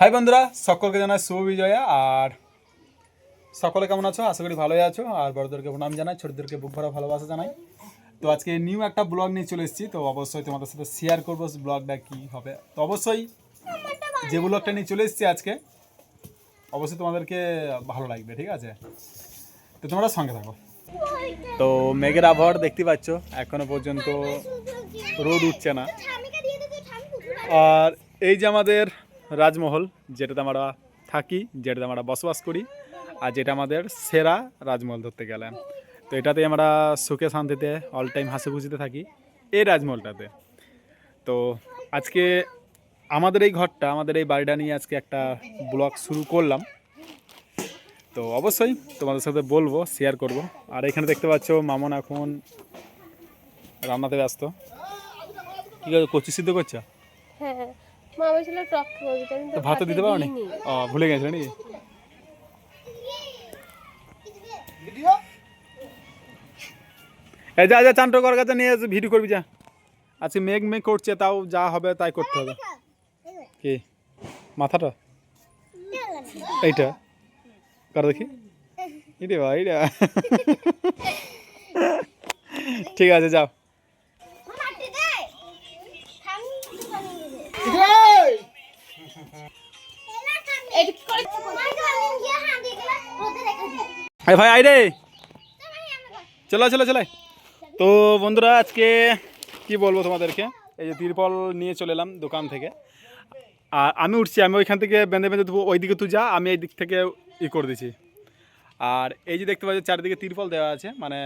High বন্ধুরা। সকলকে জানাই শুভ বিজয়া। আর সকলে কেমন আছো? আশা করি ভালোই আছো। আর বড়দেরকে প্রণাম জানাই, ছোটদেরকে বুক ভরা ভালোবাসা জানাই। তো আজকে নিউ একটা ব্লগ নিয়ে চলে এসেছি। তো অবশ্যই তোমাদের সাথে শেয়ার করব ব্লগটা কী হবে। তো অবশ্যই যে ব্লগটা নিয়ে চলে এসেছি আজকে, অবশ্যই তোমাদেরকে ভালো লাগবে, ঠিক আছে? তো তোমরা সঙ্গে থাকো। তো মেঘের আবহাওয়া দেখতে পাচ্ছ, এখনও পর্যন্ত রোদ উঠছে না। আর এই যে আমাদের রাজমহল, যেটাতে আমরা থাকি, যেটাতে আমরা বসবাস করি, আর যেটা আমাদের সেরা রাজমহল ধরতে গেলে। তো এটাতে আমরা সুখে শান্তিতে অল টাইম হাসি খুশিতে থাকি, এই রাজমহলটাতে। তো আজকে আমাদের এই ঘরটা, আমাদের এই বাড়িটা নিয়ে আজকে একটা ব্লগ শুরু করলাম। তো অবশ্যই তোমাদের সাথে বলব শেয়ার করব। আর এখানে দেখতে পাচ্ছ মামন এখন রান্নাতে ব্যস্ত। কী করে কচি সিদ্ধ করছ? হ্যাঁ। মা বলছিল টক করবি তো আমি তো তো ভাতও দিতে পারো নি ও ভুলে গেছিলে নাকি? এই যা যা চান্টো করার কাছে নিয়ে ভিডিও করবি যা। আজকে মেঘ মেঘ করছে তাও যা হবে তাই করতে হবে। কি? মাথাটা? এইটা? কর দেখি? বা এইটা? ঠিক আছে যাও। আরে ভাই আই রে। চলো চলো চলো তো বন্ধুরা, আজকে কি বলব তোমাদেরকে? এই যে তিরপল নিয়ে চলে এলাম দোকান থেকে। আর আমি উঠছি, আমি ওইখান থেকে বেঁধে বেঁধে দেবো ওইদিকে তুই যা, আমি এই দিক থেকে ই করে দিছি। আর এই যে দেখতে পাচ্ছি, চারিদিকে তিরপল দেওয়া আছে মানে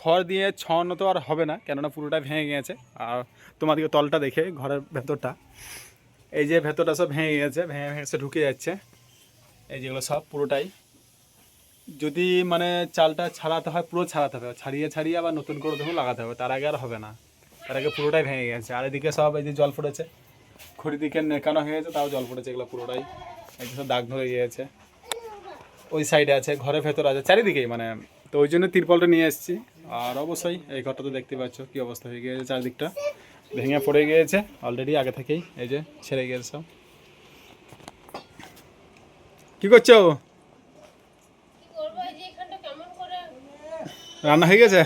খড় দিয়ে ছড়ানো তো আর হবে না, কেননা পুরোটা ভেঙে গেছে। আর তোমাদেরকে তলটা দেখে, ঘরের ভেতরটা। এই যে ভেতরটা সব ভেঙে গেছে, ভেঙে ভেঙে ঢুকে যাচ্ছে। এই যেগুলো সব পুরোটাই যদি মানে চালটা ছাড়াতে হয়, পুরো ছাড়াতে হবে। ছাড়িয়ে ছাড়িয়ে আবার নতুন করে তখন লাগাতে হবে, তার আগে আর হবে না। তার আগে পুরোটাই ভেঙে গেছে। আর এদিকে সব এই যে জল পড়েছে খড়ি দিকে নেকানো হয়ে গেছে, তাও জল পড়েছে এগুলো পুরোটাই সব দাগ ধরে গিয়েছে। ওই সাইডে আছে, ঘরের ভেতর আছে, চারিদিকেই মানে। তো ওই জন্য তিরপলটা নিয়ে এসেছি। আর অবশ্যই এই ঘরটা তো দেখতে পাচ্ছ, কী অবস্থা হয়ে গিয়েছে চারিদিকটা। ভেঙে পড়ে গিয়েছে অলরেডি আগে থেকেই এই যে ছেড়ে গিয়েছে সব। কী করছ কি করব এই যে এখানটা কেমন করে রান্না হয়ে গেছে?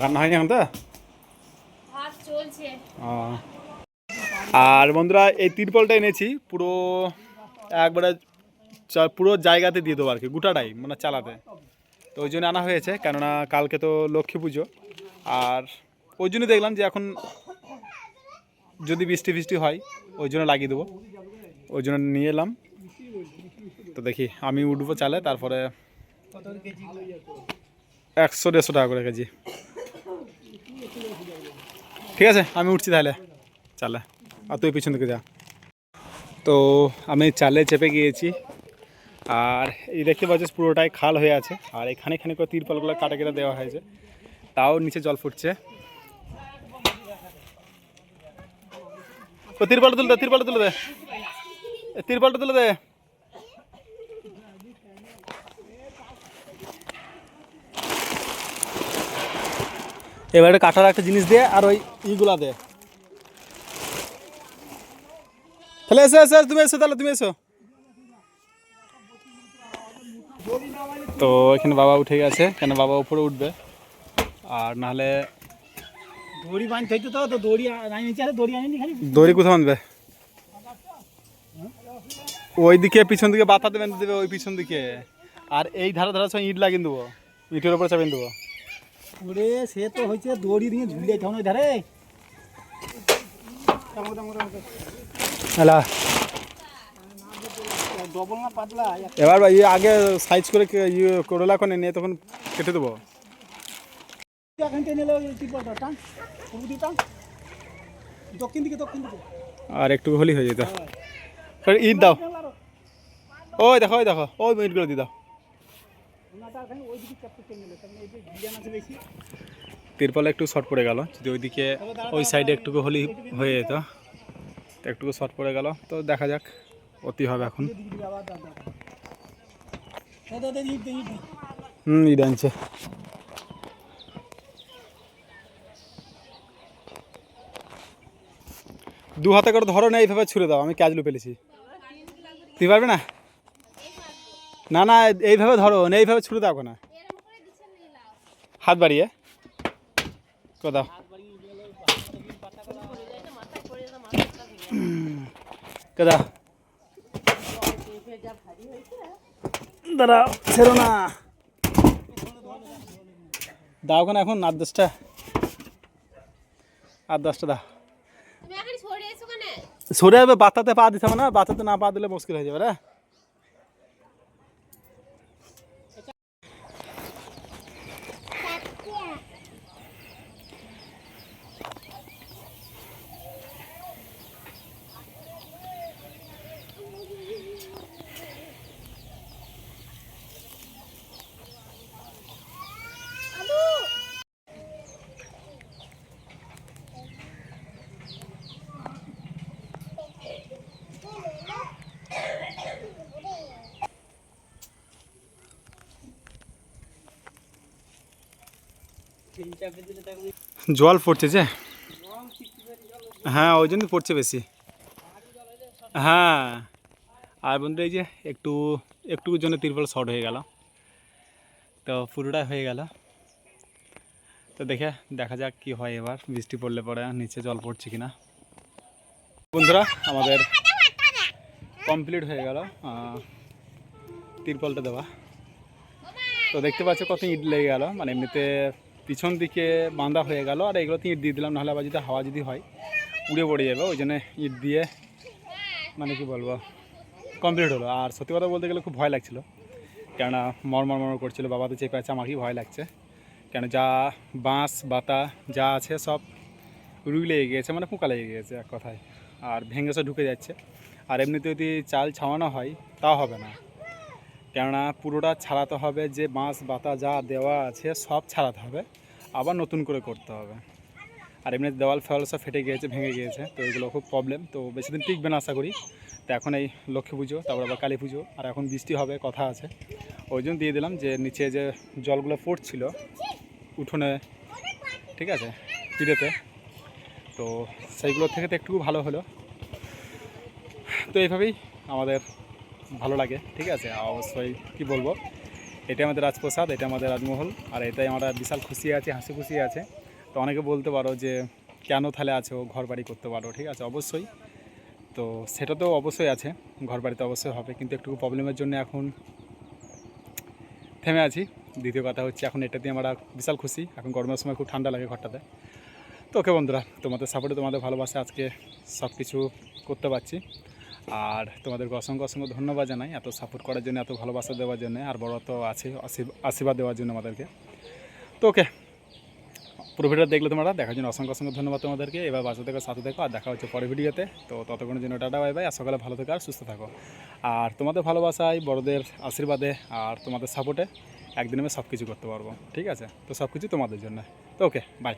রান্না হয়নি এখন তো। আর বন্ধুরা এই তিরপলটা এনেছি পুরো একবারে পুরো জায়গাতে দিয়ে দেবো আর কি গোটাটাই মানে চালাতে। তো ওই জন্য আনা হয়েছে কেননা কালকে তো লক্ষ্মী পুজো। আর ওই জন্য দেখলাম যে এখন যদি বৃষ্টি ফিষ্টি হয় ওই জন্য লাগিয়ে দেবো। ওই জন্য নিয়ে এলাম। তো দেখি আমি উঠবো চালে তারপরে একশো দেড়শো টাকা করে কেজি। ঠিক আছে, আমি উঠছি তাহলে। চালে। আর তুই পিছন দিকে যা। তো আমি চালে চেপে গিয়েছি। আর এই দেখতে পাচ্ছিস পুরোটাই খাল হয়ে আছে। আর এখানে এখানে করে তিরপালগুলো কাটা কেটে দেওয়া হয়েছে। তাও নিচে জল ফুটছে। ও, তিরপালটা তুলে দে, তিরপালটা তুলে দে। তিরপালটা তুলে দে। এবারে কাটার একটা জিনিস দে আর ওই ইগুলা দে তাহলে এসো এসো তুমি এসো তাহলে তুমি এসো। তো এখানে বাবা উঠে গেছে কেন বাবা উপরে উঠবে? আর নাহলে দড়ি বাঁধতে হইতো তো তো দড়ি দড়ি আনিনি খালি। দড়ি কোথাও বাঁধবে? ওই দিকে পিছন দিকে বাতা বেঁধে দেবে ওই পিছন দিকে। আর এই ধারে ধারে সব ইট লাগিয়ে দেবো ইটের উপরে চাপিয়ে দেবো। ওরে সে তো হয়েছে দড়ি দিয়ে ঝুলিয়ে ওই ধারে হ্যালো ডবল না পাতলা? এবার ইয়ে আগে সাইজ করে ইয়ে করে রাখো নিয়ে তখন কেটে দেবো। দক্ষিণ দিকে দক্ষিণ দিকে। আর একটু হলি হয়ে যেত। ইট দাও। ওই দেখো ওই দেখো ওই ইটগুলো দিয়ে দাও। তিরপলে একটু শর্ট পড়ে গেল যদি ওইদিকে ওই সাইডে একটুকু হলি হয়ে যেত। তো একটুকু শর্ট পড়ে গেল তো দেখা যাক অতি হবে এখন। হুম ইট আনছে। দু হাতে করে ধরো না এইভাবে ছুড়ে দাও আমি ক্যাজলু পেলেছি তুই পারবে না? না না এইভাবে ধরো না এইভাবে ছুড়ে দাও না হাত বাড়িয়ে। কোথাও কোথাও দাঁড়াও ছেড়ো না। দাও কেন এখন আট দশটা? আট দশটা দাও। সরে যাবে বাচ্চাতে পা দিতে হবে না বাচ্চাতে না পা দিলে মুশকিল হয়ে যাবে রে জল পড়ছে যে? হ্যাঁ ওই জন্য পড়ছে বেশি। হ্যাঁ। আর বন্ধু, এই যে একটু একটুকুর জন্য তিরপল শর্ট হয়ে গেল। তো পুরোটা হয়ে গেল। তো দেখে, দেখা যাক কি হয় এবার। বৃষ্টি পড়লে পরে নিচে জল পড়ছে কিনা। বন্ধুরা, আমাদের কমপ্লিট হয়ে গেল তিরপলটা দেওয়া। তো দেখতে পাচ্ছ কত ইট লেগে গেল। মানে এমনিতে পিছন দিকে বাঁধা হয়ে গেল, আর এগুলোতে ইট দিয়ে দিলাম, নাহলে আবার যদি হাওয়া যদি হয়, উড়ে পড়ে যাবে, ওই জন্য ইট দিয়ে মানে কি বলব কমপ্লিট হলো। আর সত্যি কথা বলতে গেলে খুব ভয় লাগছিল, কেননা মরমর মর করছিল, বাবা তো চেপে আছে আমাকেই ভয় লাগছে। কেন যা বাঁশ, বাতা, যা আছে সব রুই লেগে গিয়েছে মানে পোকা লেগে গিয়েছে এক কথায়, আর ভেঙে সব ঢুকে যাচ্ছে। আর এমনিতে যদি চাল ছাওয়ানো হয়, তাও হবে না। কেননা পুরোটা ছাড়াতে হবে, যে বাঁশ বাতা যা দেওয়া আছে সব ছাড়াতে হবে। আবার নতুন করে করতে হবে। আর এমনি দেওয়াল ফেওয়াল সব ফেটে গিয়েছে, ভেঙে গিয়েছে, তো এগুলো খুব প্রবলেম তো বেশি দিন টিকবে না আশা করি। তো এখন এই লক্ষ্মী পুজো, তারপর আবার কালী পুজো, আর এখন বৃষ্টি হবে, কথা আছে। ওই জন্য দিয়ে দিলাম যে নিচে যে জলগুলো পড়ছিল উঠোনে, ঠিক আছে পিড়েতে তো সেইগুলোর থেকে তো একটু ভালো হলো। তো এইভাবেই আমাদের ভালো লাগে, ঠিক আছে? অবশ্যই কি বলব? এটা আমাদের রাজপ্রসাদ এটা আমাদের রাজমহল, আর এটাই আমরা বিশাল খুশি আছে, হাসি খুশি আছে। তো অনেকে বলতে পারো যে, কেন তাহলে আছো? ঘর বাড়ি করতে পারো? ঠিক আছে, অবশ্যই। তো সেটা তো অবশ্যই আছে ঘর বাড়িতে অবশ্যই হবে, কিন্তু একটু প্রবলেমের জন্য এখন থেমে আছি। দ্বিতীয় কথা হচ্ছে, এখন এটাতে আমরা বিশাল খুশি। এখন গরমের সময় খুব ঠান্ডা লাগে ঘরটাতে। তো ওকে বন্ধুরা, তোমাদের সাপোর্টে তোমাদের ভালোবাসা আজকে সব কিছু করতে পারছি। আর তোমাদেরকে অসংখ্য অসংখ্য ধন্যবাদ জানাই এত সাপোর্ট করার জন্য, এত ভালোবাসা দেওয়ার জন্য, আর বড় তো আছে আশীর্বাদ দেওয়ার জন্য আমাদেরকে। তো ওকে পুরো ভিডিও দেখলে তোমরা, দেখার জন্য অসংখ্য অসংখ্য ধন্যবাদ তোমাদেরকে। এবার বাসা থেকে সাথে দেখো আর দেখা হচ্ছে পরের ভিডিওতে। তো ততক্ষণের জন্য টাটা বাই বাই আর সকালে ভালো থেকো আর সুস্থ থাকো। আর তোমাদের ভালোবাসায়, বড়দের আশীর্বাদে আর তোমাদের সাপোর্টে একদিনে আমি সব কিছু করতে পারব, ঠিক আছে? তো সব কিছু তোমাদের জন্য। তো ওকে বাই